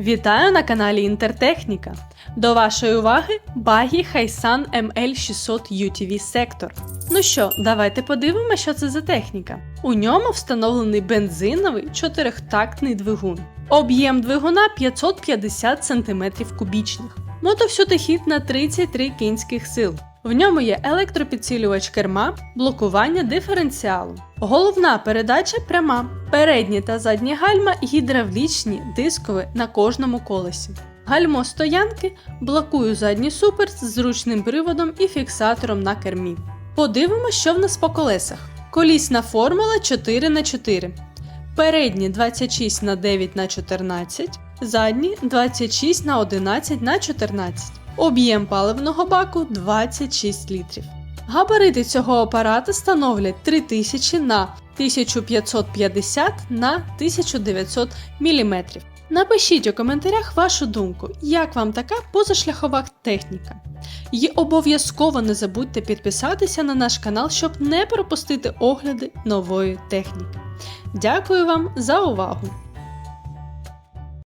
Вітаю на каналі Інтертехніка. До вашої уваги багі Хайсан ML600 UTV Sector. Ну що, давайте подивимося, що це за техніка. У ньому встановлений бензиновий чотирьохтактний двигун. Об'єм двигуна 550 см кубічних. Мотовсюдохід на 33 кінських сил. В ньому є електропідсилювач керма, блокування диференціалу. Головна передача пряма. Передні та задні гальма гідравлічні, дискові на кожному колесі. Гальмо стоянки блокую задній суперс з зручним приводом і фіксатором на кермі. Подивимося, що в нас по колесах. Колісна формула 4х4. Передні 26 на 9 на 14, задні 26 на 11 на 14. Об'єм паливного баку 26 літрів. Габарити цього апарата становлять 3000 на 1550 на 1900 мм. Напишіть у коментарях вашу думку, як вам така позашляхова техніка. І обов'язково не забудьте підписатися на наш канал, щоб не пропустити огляди нової техніки. Дякую вам за увагу!